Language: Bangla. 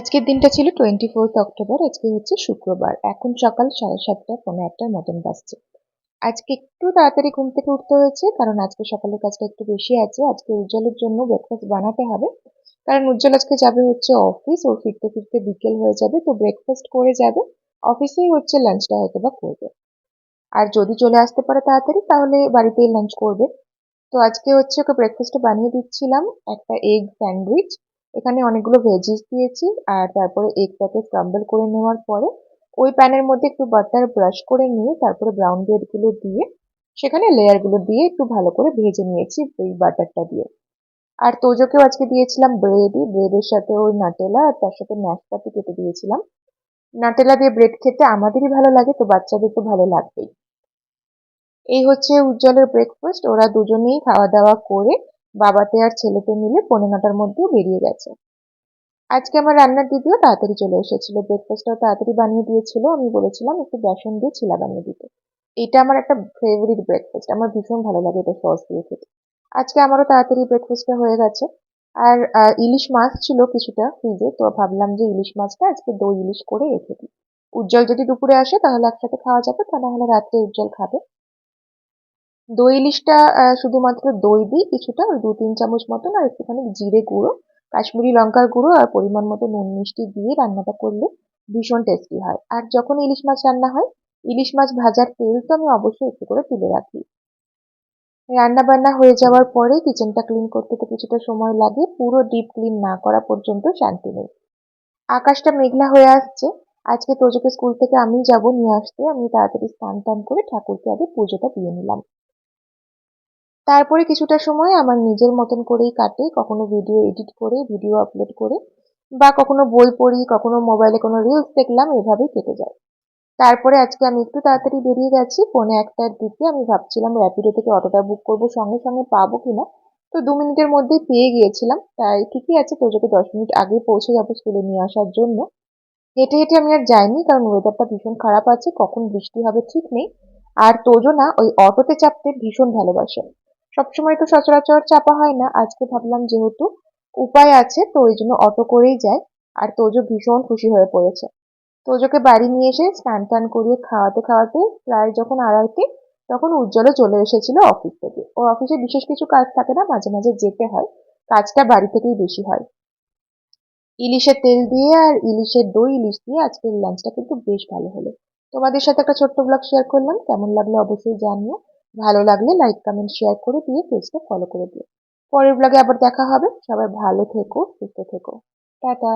আজকের দিনটা ছিল টোয়েন্টি ফোর্থ অক্টোবর আজকে হচ্ছে শুক্রবার। এখন সকাল সাড়ে সাতটা, পৌনে আটটার মতন বাজছে। আজকে একটু তাড়াতাড়ি ঘুম থেকে উঠতে হয়েছে, কারণ আজকে সকালের কাজটা একটু বেশি আছে। আজকে উজ্জ্বলের জন্য ব্রেকফাস্ট বানাতে হবে, কারণ উজ্জ্বল আজকে যাবে হচ্ছে অফিস ও ফিরতে ফিরতে বিকেল হয়ে যাবে, তো ব্রেকফাস্ট করে যাবে। অফিসেই হচ্ছে লাঞ্চটা হয়তো বা করবে। আর যদি চলে আসতে পারে তাড়াতাড়ি, তাহলে বাড়িতেই লাঞ্চ করবে। তো আজকে হচ্ছে ওকে ব্রেকফাস্টে বানিয়ে দিচ্ছিলাম, একটা এগ স্যান্ডউইচ এখানে অনেকগুলো ভেজিস দিয়েছি আর তারপরে এগটাকে স্ক্রাম্বল করে নেওয়ার পরে ওই প্যানের মধ্যে একটু বাটার ব্রাশ করে নিয়ে তারপরে ব্রাউন ব্রেডগুলো দিয়ে সেখানে লেয়ারগুলো দিয়ে একটু ভালো করে ভেজে নিয়েছি এই বাটারটা দিয়ে। আর তোজোকেও আজকে দিয়েছিলাম ব্রেডই ব্রেডের সাথে ওই নাটেলা আর তার সাথে ন্যাশপাতি কেটে দিয়েছিলাম। নাটেলা দিয়ে ব্রেড খেতে আমাদেরই ভালো লাগে, তো বাচ্চাদের তো ভালো লাগবেই। এই হচ্ছে উজ্জ্বলের ব্রেকফাস্ট ওরা দুজনেই খাওয়া দাওয়া করে বাবাতে আর ছেলেতে মিলে পনেরো নটার মধ্যেও বেরিয়ে গেছে। আজকে আমার রান্নার দিদিও তাড়াতাড়ি চলে এসেছিল। ব্রেকফাস্টটাও তাড়াতাড়ি বানিয়ে দিয়েছিল। আমি বলেছিলাম একটু বেসন দিয়ে ছিলা বানিয়ে দিতে। এটা আমার একটা ফেভারিট ব্রেকফাস্ট আমার ভীষণ ভালো লাগে এটা সস দিয়ে খেতে। আজকে আমারও তাড়াতাড়ি ব্রেকফাস্টটা হয়ে গেছে। আর ইলিশ মাছ ছিল কিছুটা ফ্রিজে তো ভাবলাম যে ইলিশ মাছটা আজকে দই ইলিশ করে রেখে দিই। উজ্জ্বল যদি দুপুরে আসে তাহলে একসাথে খাওয়া যাবে, তা নাহলে রাত্রে উজ্জ্বল খাবে। দই ইলিশটা শুধুমাত্র দই দিই, কিছুটা দু তিন চামচ মতন, আর একটুখানি জিরে গুঁড়ো, কাশ্মীরি লঙ্কার গুঁড়ো আর পরিমাণ মতো নুন মিষ্টি দিয়ে রান্নাটা করলে ভীষণ টেস্টি হয়। আর যখন ইলিশ মাছ রান্না হয়, ইলিশ মাছ ভাজার তেল তো আমি অবশ্যই একটু করে তুলে রাখি। রান্না বান্না হয়ে যাওয়ার পরে কিচেনটা ক্লিন করতে তো কিছুটা সময় লাগে, পুরো ডিপ ক্লিন না করা পর্যন্ত শান্তি নেই। আকাশটা মেঘলা হয়ে আসছে, আজকে তোজোকে স্কুল থেকে আমি যাব, নিয়ে আসতে, আমি তাড়াতাড়ি স্নান টান করে ঠাকুরকে আগে পুজোটা দিয়ে নিলাম। তারপরে কিছুটা সময় আমার নিজের মতন করেই কাটে, কখনো ভিডিও এডিট করে ভিডিও আপলোড করে, বা কখনো বই পড়ি, কখনো মোবাইলে কোনো রিলস দেখলাম, এভাবেই কেটে যায়। তারপরে আজকে আমি একটু তাড়াতাড়ি বেরিয়ে গেছি পৌনে একটার দিকে আমি ভাবছিলাম র্যাপিডো থেকে অটোটা বুক করব, সঙ্গে সঙ্গে পাবো কিনা। তো দু মিনিটের মধ্যেই পেয়ে গিয়েছিলাম, তাই ঠিকই আছে তোজোকে দশ মিনিট আগে পৌঁছে যাব স্কুলে নিয়ে আসার জন্য। হেঁটে হেঁটে আমি আর যাইনি, কারণ ওয়েদারটা ভীষণ খারাপ আছে, কখন বৃষ্টি হবে ঠিক নেই। আর তোজো না, ওই অটোতে চাপতে ভীষণ ভালোবাসে। সবসময় তো সচরাচর চাপা হয় না। আজকে ভাবলাম যেহেতু উপায় আছে, তো ওই জন্য অটো করেই যায় আর তোজো ভীষণ খুশি হয়ে পড়েছে। তোজোকে বাড়ি নিয়ে এসে স্নান টান করিয়ে খাওয়াতে খাওয়াতে প্রায় যখন আড়াইতে তখন উজ্জ্বলে চলে এসেছিল অফিস থেকে। ও অফিসে বিশেষ কিছু কাজ থাকে না, মাঝে মাঝে যেতে হয়। কাজটা বাড়ি থেকেই বেশি হয়। ইলিশের তেল দিয়ে আর ইলিশের দই, ইলিশ দিয়ে আজকের লাঞ্চটা কিন্তু বেশ ভালো হলো। তোমাদের সাথে একটা ছোট্ট ব্লগ শেয়ার করলাম। কেমন লাগল অবশ্যই জানিও। ভালো লাগলে লাইক কমেন্ট শেয়ার করে দিয়ে পেজটা ফলো করে দিও। পরের ব্লগে আবার দেখা হবে। সবাই ভালো থেকো, সুস্থ থেকো। টাটা!